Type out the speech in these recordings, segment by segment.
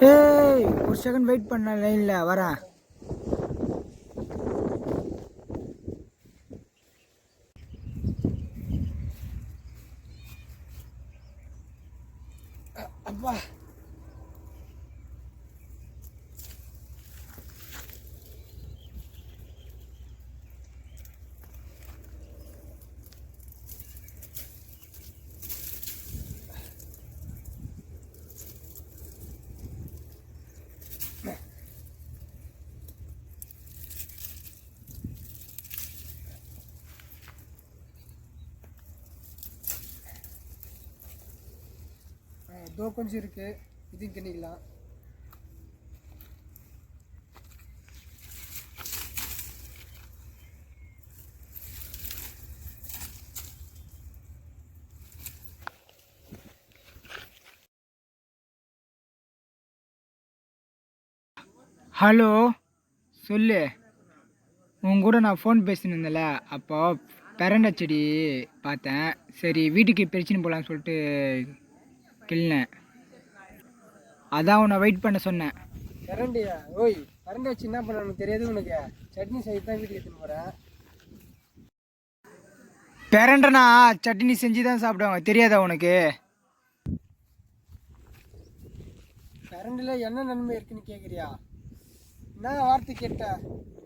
ஏய் ஒரு second wait பண்ண லைனில் வரேன். இதோ கொஞ்சம் இருக்கு. இதையும் கிண்ணிக்கலாம் ஹலோ சொல்லு. உன் கூட நான் ஃபோன் பேசின்னு அப்போ பெரண்டை செடி பார்த்தேன். சரி வீட்டுக்கு பிரிச்சுன்னு போகலான்னு சொல்லிட்டு கிள்னேன் அதான் உன்னை வெயிட் பண்ண சொன்னேன். கரண்டியா? ஓய் கரண்டி வச்சு என்ன பண்ணணும் தெரியாது உனக்கு? சட்னி செய்ய தான் வீட்டுக்கு எடுத்துன்னு போகிறேன் பெரண்டனா சட்னி செஞ்சு தான் சாப்பிடுவாங்க. தெரியாதா உனக்கு? கரண்டில் என்ன நன்மை இருக்குன்னு கேட்குறியா என்ன வார்த்தை கேட்ட?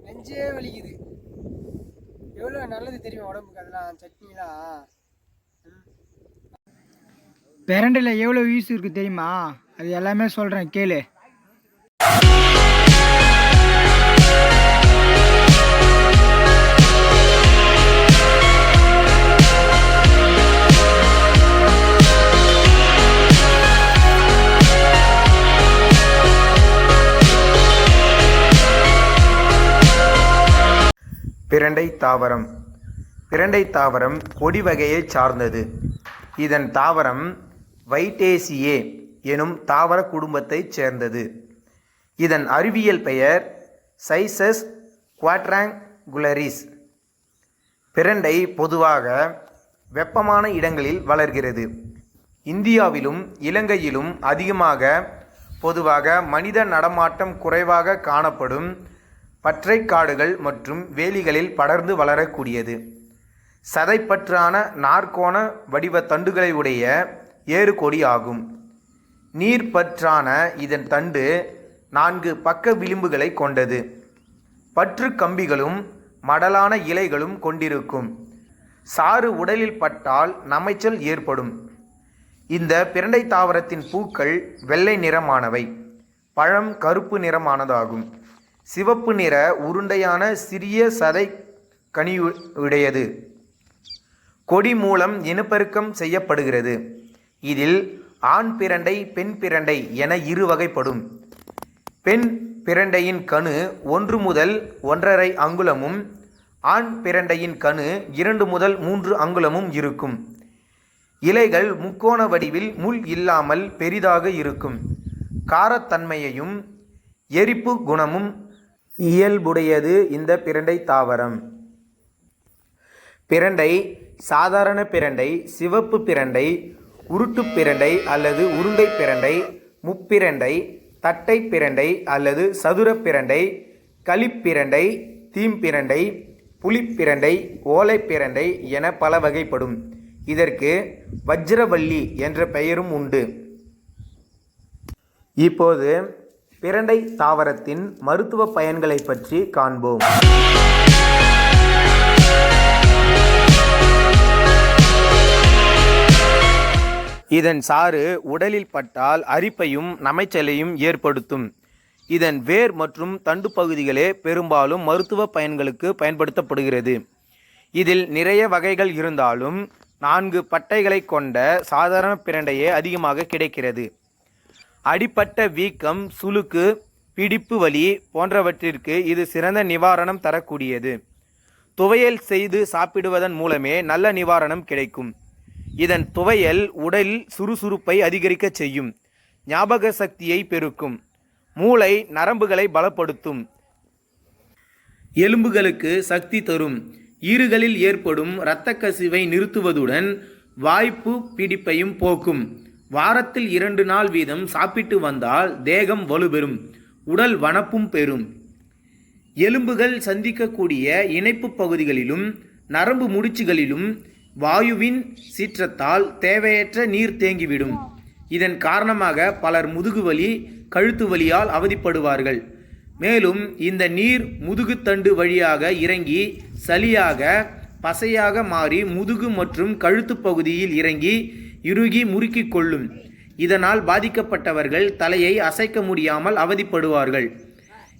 நெஞ்சே வலிக்குது. எவ்வளோ நல்லது தெரியும் உடம்புக்கு அதெல்லாம் சட்னிலாம்? பெரண்டில் எவ்வளோ யூஸ் இருக்குது தெரியுமா? அது எல்லாமே சொல்கிறேன் கேளு. பிரண்டை தாவரம். பிரண்டை தாவரம் கொடி வகையை சார்ந்தது. இதன் தாவரம் வைட்டேசியே எனும் தாவர குடும்பத்தைச் சேர்ந்தது. இதன் அறிவியல் பெயர் சைசஸ் குவாட்ராங்குலரிஸ். பிரண்டை பொதுவாக வெப்பமான இடங்களில் வளர்கிறது. இந்தியாவிலும் இலங்கையிலும் அதிகமாக பொதுவாக மனித நடமாட்டம் குறைவாக காணப்படும் பற்றைக்காடுகள் மற்றும் வேலிகளில் படர்ந்து வளரக்கூடியது. சதைப்பற்றான நாற்கோண வடிவ தண்டுகளை உடைய ஏறுகொடி ஆகும். நீர்ப்பற்றான இதன் தண்டு நான்கு பக்க விளிம்புகளை கொண்டது. பற்று கம்பிகளும் மடலான இலைகளும் கொண்டிருக்கும். சாறு உடலில் பட்டால் நமைச்சல் ஏற்படும். இந்த பிரண்டை தாவரத்தின் பூக்கள் வெள்ளை நிறமானவை. பழம் கருப்பு நிறமானதாகும். சிவப்பு நிற உருண்டையான சிறிய சதை கனியுடையது. கொடி மூலம் இனப்பெருக்கம் செய்யப்படுகிறது. இதில் ஆண் பிரண்டை பெண் பிரண்டை என இரு வகைப்படும். பெண் பிரண்டையின் கணு ஒன்று முதல் ஒன்றரை அங்குலமும் ஆண் பிரண்டையின் கணு இரண்டு முதல் மூன்று அங்குலமும் இருக்கும். இலைகள் முக்கோண வடிவில் முள் இல்லாமல் பெரிதாக இருக்கும். காரத்தன்மையையும் எரிப்பு குணமும் இயல்புடையது இந்த பிரண்டை தாவரம். பிரண்டை சாதாரண பிரண்டை சிவப்பு பிரண்டை உருட்டு பிரண்டை அல்லது உருண்டை பிரண்டை முப்பிரண்டை தட்டை பிரண்டை அல்லது சதுர பிரண்டை களிப்பிரண்டை தீம்பிரண்டை புலிப்பிரண்டை ஓலைப்பிரண்டை என பல வகைப்படும். இதற்கு வஜ்ரவள்ளி என்ற பெயரும் உண்டு. இப்போது பிரண்டை தாவரத்தின் மருத்துவ பயன்களை பற்றி காண்போம். இதன் சாறு உடலில் பட்டால் அரிப்பையும் நமைச்சலையும் ஏற்படுத்தும். இதன் வேர் மற்றும் தண்டு பகுதிகளே பெரும்பாலும் மருத்துவ பயன்களுக்கு பயன்படுத்தப்படுகிறது. இதில் நிறைய வகைகள் இருந்தாலும் நான்கு பட்டைகளை கொண்ட சாதாரண பிரண்டையே அதிகமாக கிடைக்கிறது. அடிப்பட்ட வீக்கம் சுளுக்கு பிடிப்பு வலி போன்றவற்றிற்கு இது சிறந்த நிவாரணம் தரக்கூடியது. துவையல் செய்து சாப்பிடுவதன் மூலமே நல்ல நிவாரணம் கிடைக்கும். இதன் துவையல் உடலில் சுறுசுறுப்பை அதிகரிக்க செய்யும். ஞாபக சக்தியை பெருக்கும். மூளை நரம்புகளை பலப்படுத்தும். எலும்புகளுக்கு சக்தி தரும். ஈறுகளில் ஏற்படும் இரத்த கசிவை நிறுத்துவதுடன் வாய்ப்பு பிடிப்பையும் போக்கும். வாரத்தில் இரண்டு நாள் வீதம் சாப்பிட்டு வந்தால் தேகம் வலுபெறும். உடல் வனப்பும் பெறும். எலும்புகள் சந்திக்கக்கூடிய இணைப்பு பகுதிகளிலும் நரம்பு முடிச்சுகளிலும் வாயுவின் சீற்றத்தால் தேவையற்ற நீர் தேங்கிவிடும். இதன் காரணமாக பலர் முதுகுவலி கழுத்து வலியால் அவதிப்படுவார்கள். மேலும் இந்த நீர் முதுகுத்தண்டு வழியாக இறங்கி சளியாக பசையாக மாறி முதுகு மற்றும் கழுத்து பகுதியில் இறங்கி இறுகி முறுக்கிக் கொள்ளும். இதனால் பாதிக்கப்பட்டவர்கள் தலையை அசைக்க முடியாமல் அவதிப்படுவார்கள்.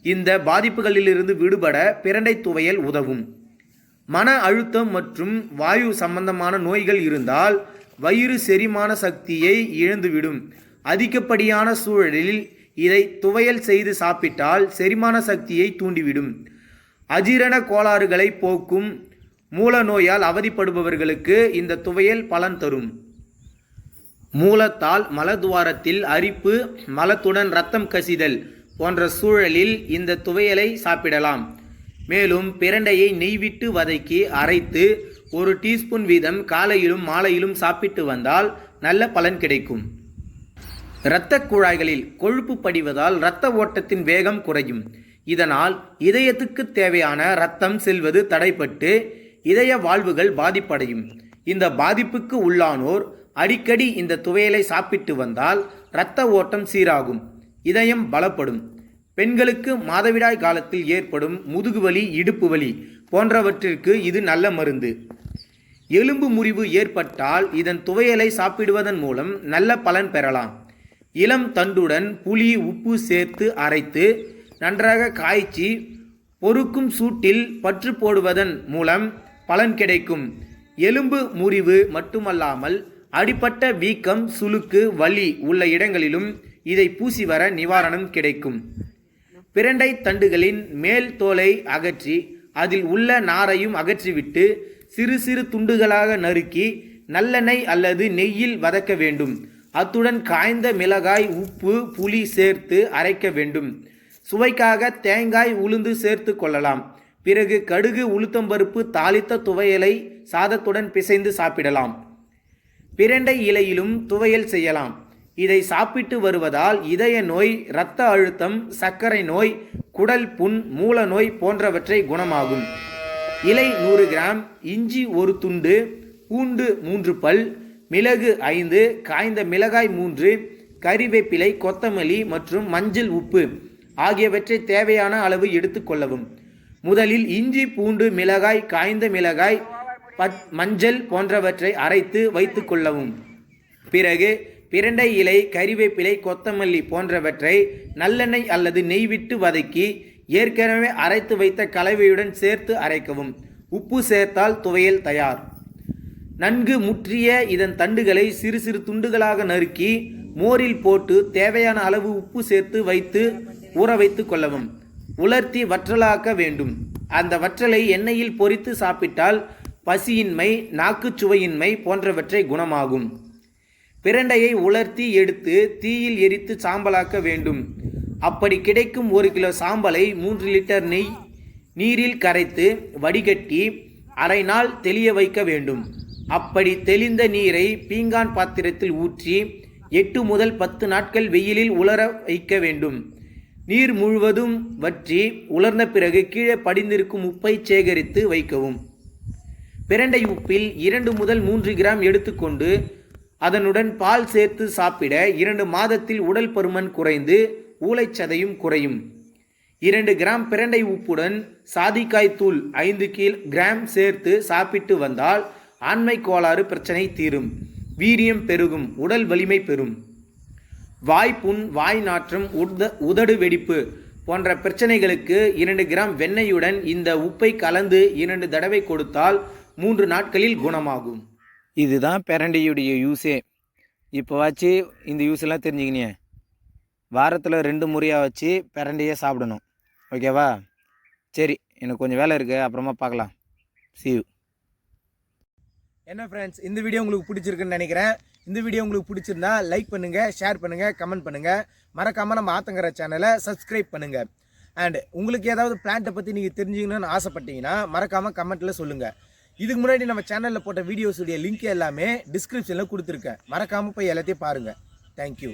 இந்த பாதிப்புகளிலிருந்து விடுபட பிரண்டை துவையல் உதவும். மன அழுத்தம் மற்றும் வாயு சம்பந்தமான நோய்கள் இருந்தால் வயிறு செரிமான சக்தியை இழந்துவிடும். அதிகப்படியான சூழலில் இதை துவையல் செய்து சாப்பிட்டால் செரிமான சக்தியை தூண்டிவிடும். அஜீரண கோளாறுகளை போக்கும் மூல நோயால் அவதிப்படுபவர்களுக்கு இந்த துவையல் பலன் தரும். மூலத்தால் மலதுவாரத்தில் அரிப்பு மலத்துடன் ரத்தம் கசிதல் போன்ற சூழலில் இந்த துவையலை சாப்பிடலாம். மேலும் பிரண்டையை நெய்விட்டு வதக்கி அரைத்து ஒரு டீஸ்பூன் வீதம் காலையிலும் மாலையிலும் சாப்பிட்டு வந்தால் நல்ல பலன் கிடைக்கும். இரத்த குழாய்களில் கொழுப்பு படிவதால் இரத்த ஓட்டத்தின் வேகம் குறையும். இதனால் இதயத்துக்கு தேவையான இரத்தம் செல்வது தடைப்பட்டு இதய வாழ்வுகள் பாதிப்படையும். இந்த பாதிப்புக்கு உள்ளானோர் அடிக்கடி இந்த துவையலை சாப்பிட்டு வந்தால் இரத்த ஓட்டம் சீராகும். இதயம் பலப்படும். பெண்களுக்கு மாதவிடாய் காலத்தில் ஏற்படும் முதுகுவலி இடுப்பு வலி போன்றவற்றிற்கு இது நல்ல மருந்து. எலும்பு முறிவு ஏற்பட்டால் இதன் துவையலை சாப்பிடுவதன் மூலம் நல்ல பலன் பெறலாம். இளம் தண்டுடன் புளி உப்பு சேர்த்து அரைத்து நன்றாக காய்ச்சி பொறுக்கும் சூட்டில் பற்று போடுவதன் மூலம் பலன் கிடைக்கும். எலும்பு முறிவு மட்டுமல்லாமல் அடிப்பட்ட வீக்கம் சுளுக்கு வலி உள்ள இடங்களிலும் இதை பூசி வர நிவாரணம் கிடைக்கும். பிரண்டை தண்டுகளின் மேல் தோலை அகற்றி அதில் உள்ள நாரையும் அகற்றிவிட்டு சிறு சிறு துண்டுகளாக நறுக்கி நல்லெண்ணெய் அல்லது நெய்யில் வதக்க வேண்டும். அத்துடன் காய்ந்த மிளகாய் உப்பு புளி சேர்த்து அரைக்க வேண்டும். சுவைக்காக தேங்காய் உளுந்து சேர்த்து கொள்ளலாம். பிறகு கடுகு உளுத்தம்பருப்பு தாளித்த துவையலை சாதத்துடன் பிசைந்து சாப்பிடலாம். பிரண்டை இலையிலும் துவையல் செய்யலாம். இதை சாப்பிட்டு வருவதால் இதய நோய் இரத்த அழுத்தம் சர்க்கரை நோய் குடல் புண் மூல நோய் போன்றவற்றை குணமாகும். இலை நூறு கிராம் இஞ்சி ஒரு துண்டு பூண்டு மூன்று பல் மிளகு ஐந்து காய்ந்த மிளகாய் மூன்று கறிவேப்பிலை கொத்தமல்லி மற்றும் மஞ்சள் உப்பு ஆகியவற்றை தேவையான அளவு எடுத்துக்கொள்ளவும் முதலில் இஞ்சி பூண்டு மிளகாய் காய்ந்த மிளகாய் பத் மஞ்சள் போன்றவற்றை அரைத்து வைத்து கொள்ளவும். பிறகு பிரண்டை இலை கறிவேப்பிலை கொத்தமல்லி போன்றவற்றை நல்லெண்ணெய் அல்லது நெய் விட்டு வதக்கி ஏற்கனவே அரைத்து வைத்த கலவையுடன் சேர்த்து அரைக்கவும். உப்பு சேர்த்தால் துவையல் தயார். நன்கு முற்றிய இதன் தண்டுகளை சிறு சிறு துண்டுகளாக நறுக்கி மோரில் போட்டு தேவையான அளவு உப்பு சேர்த்து வைத்து ஊற வைத்து கொள்ளவும். உலர்த்தி வற்றலாக்க வேண்டும். அந்த வற்றலை எண்ணெயில் பொறித்து சாப்பிட்டால் பசியின்மை நாக்குச் சுவையின்மை போன்றவற்றை குணமாகும். பிரண்டையை உலர்த்தி எடுத்து தீயில் எரித்து சாம்பலாக்க வேண்டும். அப்படி கிடைக்கும் ஒரு கிலோ சாம்பலை மூன்று லிட்டர் நெய் நீரில் கரைத்து வடிகட்டி அரை நாள் தெளிய வைக்க வேண்டும். அப்படி தெளிந்த நீரை பீங்கான் பாத்திரத்தில் ஊற்றி எட்டு முதல் பத்து நாட்கள் வெயிலில் உலர வைக்க வேண்டும். நீர் முழுவதும் வற்றி உலர்ந்த பிறகு கீழே படிந்திருக்கும் உப்பை சேகரித்து வைக்கவும். பிரண்டை உப்பில் இரண்டு முதல் மூன்று கிராம் எடுத்துக்கொண்டு அதனுடன் பால் சேர்த்து சாப்பிட இரண்டு மாதத்தில் உடல் பருமன் குறைந்து ஊளைச்சதையும் குறையும். இரண்டு கிராம் பிரண்டை உப்புடன் சாதிக்காய் தூள் ஐந்து கீழ் கிராம் சேர்த்து சாப்பிட்டு வந்தால் ஆண்மை கோளாறு பிரச்சனை தீரும். வீரியம் பெருகும் உடல் வலிமை பெறும். வாய்ப்புண் வாய் நாற்றம் உத உதடு வெடிப்பு போன்ற பிரச்சனைகளுக்கு இரண்டு கிராம் வெண்ணெயுடன் இந்த உப்பை கலந்து இரண்டு தடவை கொடுத்தால் மூன்று நாட்களில் குணமாகும். இதுதான் பிரண்டையுடைய யூஸே இப்போ வச்சு இந்த யூஸ் எல்லாம் தெரிஞ்சுக்கினியே. வாரத்தில் ரெண்டு முறையாக வச்சு பிரண்டையே சாப்பிடணும். ஓகேவா? சரி எனக்கு கொஞ்சம் வேலை இருக்குது அப்புறமா பார்க்கலாம். See என்ன ஃப்ரெண்ட்ஸ் இந்த வீடியோ உங்களுக்கு பிடிச்சிருக்குன்னு நினைக்கிறேன். இந்த வீடியோ உங்களுக்கு பிடிச்சிருந்தா லைக் பண்ணுங்கள் ஷேர் பண்ணுங்கள் கமெண்ட் பண்ணுங்கள் மறக்காமல் நம்ம ஆத்தங்கிற சேனலை சப்ஸ்கிரைப் பண்ணுங்கள் அண்ட் உங்களுக்கு ஏதாவது பிளான்ட்டை பற்றி நீங்கள் தெரிஞ்சுக்கணும்னு ஆசைப்பட்டீங்கன்னா மறக்காமல் கமெண்ட்டில் சொல்லுங்கள் இதுக்கு முன்னாடி நம்ம சேனலில் போட்ட வீடியோஸுடைய லிங்க் எல்லாமே டிஸ்கிரிப்ஷனில் கொடுத்துருக்கேன். மறக்காமல் போய் எல்லாத்தையும் பாருங்கள் தேங்க்யூ